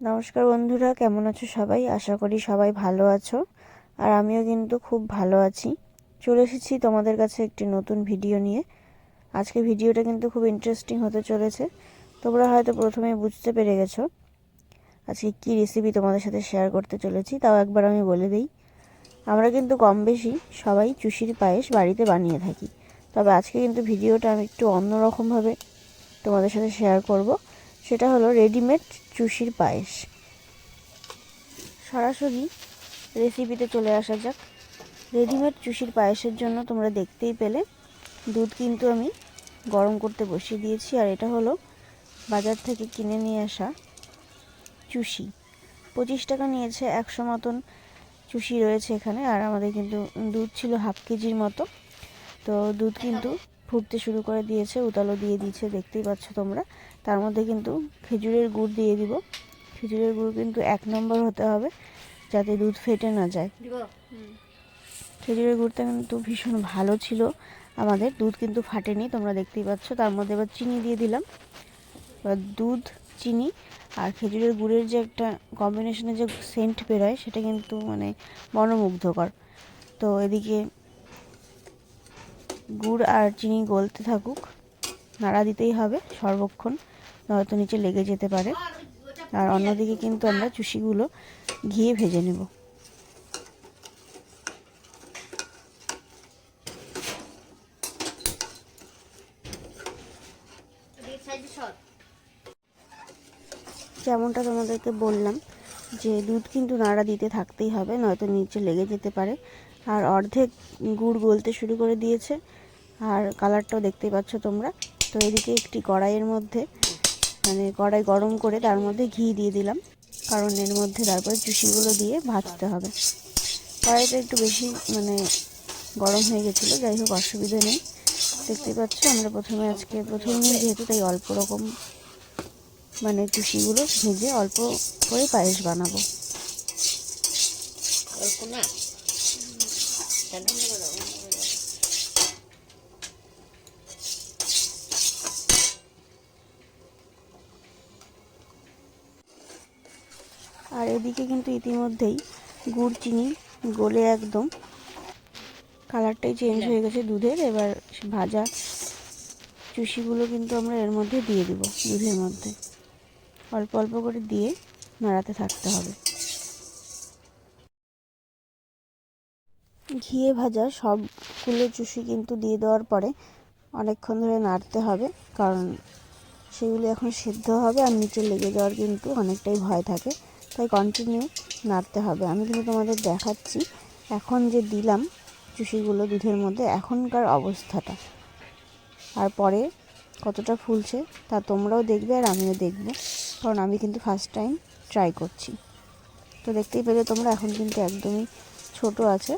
নমস্কার বন্ধুরা, কেমন আছো সবাই? আশা করি সবাই ভালো আছো, আর আমিও কিন্তু খুব ভালো আছি। চলে এসেছি তোমাদের কাছে একটি নতুন ভিডিও নিয়ে। আজকে ভিডিওটা কিন্তু খুব ইন্টারেস্টিং হতে চলেছে। তোমরা হয়তো প্রথমে বুঝতে পেরে গেছো আজকে কি রেসিপি তোমাদের সাথে শেয়ার করতে চলেছি, তাও একবার আমি বলে দিই। আমরা কিন্তু কম বেশি সবাই চুষির পায়েস বাড়িতে বানিয়ে থাকি। তবে আজকে কিন্তু ভিডিওটা আমি একটু অন্যরকমভাবে তোমাদের সাথে শেয়ার করব। সেটা হলো রেডিমেড চুষির পায়েস। সরাসরি রেসিপিতে চলে আসা যাক। রেডিমেড চুষির পায়েসের জন্য তোমরা দেখতেই পেলে, দুধ কিন্তু আমি গরম করতে বসিয়ে দিয়েছি। আর এটা হলো বাজার থেকে কিনে নিয়ে আসা চুষি। পঁচিশ টাকা নিয়েছে, একশো মতন চুষি রয়েছে এখানে। আর আমাদের কিন্তু দুধ ছিল হাফ কেজির মতো। তো দুধ কিন্তু ফুটতে শুরু করে দিয়েছে উতালো দিয়ে দিয়েছে দেখতেই পাচ্ছ তোমরা। তার মধ্যে কিন্তু খেজুরের গুড় দিয়ে দিব। খেজুরের গুড় কিন্তু এক নম্বর হতে হবে যাতে দুধ ফেটে না যায়। খেজুরের গুড়টা কিন্তু ভীষণ ভালো ছিল আমাদের দুধ কিন্তু ফাটেনি তোমরা দেখতেই পাচ্ছ। তার মধ্যে এবার চিনি দিয়ে দিলাম। এবার দুধ চিনি আর খেজুরের গুড়ের যে একটা কম্বিনেশনে যে সেন্ট বেরোয় সেটা কিন্তু মানে মনোমুগ্ধকর। তো এদিকে গুড় আর চিনি গলতে থাকুক। নাড়া দিতেই হবে সর্বক্ষণ, নয়তো নিচে লেগে যেতে পারে। আর অন্যদিকে কিন্তু আমরা চুষিগুলো ঘিয়ে ভেজে নেব। যেমনটা তোমাদেরকে বললাম, যে দুধ কিন্তু নাড়া দিতে থাকতেই হবে, নয়তো নিচে লেগে যেতে পারে। আর অর্ধেক গুড় গলতে শুরু করে দিয়েছে। আর কালারটাও দেখতেই পাচ্ছ তোমরা। তো এদিকে একটি কড়াইয়ের মধ্যে মানে কড়াই গরম করে তার মধ্যে ঘি দিয়ে দিলাম। কারণ এর মধ্যে তারপরে চুষিগুলো দিয়ে ভাজতে হবে। কড়াইটা একটু বেশি মানে গরম হয়ে গেছিল, যাই হোক অসুবিধা নেই। দেখতেই পাচ্ছ আমরা প্রথমে আজকে, প্রথম যেহেতু তাই অল্প রকম মানে চুষিগুলো ভেজে অল্প করে পায়েস বানাবো। অল্প না? আর এদিকে কিন্তু ইতিমধ্যেই গুড়, চিনি গলে একদম। কালারটাই চেঞ্জ হয়ে গেছে দুধের। এবার ভাজা চুষিগুলো কিন্তু আমরা এর মধ্যে দিয়ে দিব দুধের মধ্যে। অল্প অল্প করে দিয়ে নাড়াতে থাকতে হবে। ঘিয়ে ভাজা সবগুলো চুষি কিন্তু দিয়ে দেওয়ার পরে অনেকক্ষণ ধরে নাড়তে হবে, কারণ সেগুলো এখন সেদ্ধ হবে আর নিচে লেগে যাওয়ার কিন্তু অনেকটাই ভয় থাকে। তাই কন্টিনিউ নাড়তে হবে। আমি কিন্তু তোমাদের দেখাচ্ছি এখন যে দিলাম চুষিগুলো দুধের মধ্যে এখনকার অবস্থাটা। আর পরে কতটা ফুলছে তা তোমরাও দেখবে আর আমিও দেখব, কারণ আমি কিন্তু ফার্স্ট টাইম ট্রাই করছি। তো দেখতেই পেলে তোমরা, এখন কিন্তু একদমই ছোট আছে।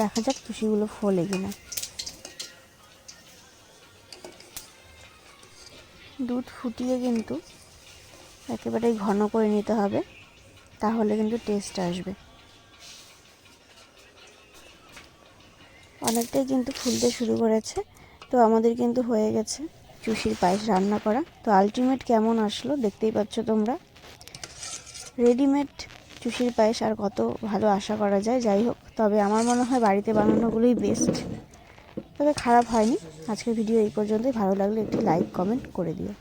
দেখা যাক তুষিগুলো ফোলে কিনা। দুধ ফুটিয়ে কিন্তু একেবারে ঘন করে নিতে হবে, তাহলে কিন্তু টেস্ট আসবে। অনেকটাই কিন্তু ফুলতে শুরু করেছে, তো আমাদের কিন্তু হয়ে গেছে চুষির পায়েস রান্না করা। তো আলটিমেট কেমন আসলো দেখতেই পাচ্ছ তোমরা। রেডিমেড চুষির পায়েস আর কত ভালো আশা করা যায়, যাই হোক। তবে আমার মনে হয় বাড়িতে বানানোগুলোই বেস্ট তবে খারাপ হয়নি। আজকের ভিডিও এই পর্যন্তই। ভালো লাগলে একটি লাইক কমেন্ট করে দিও।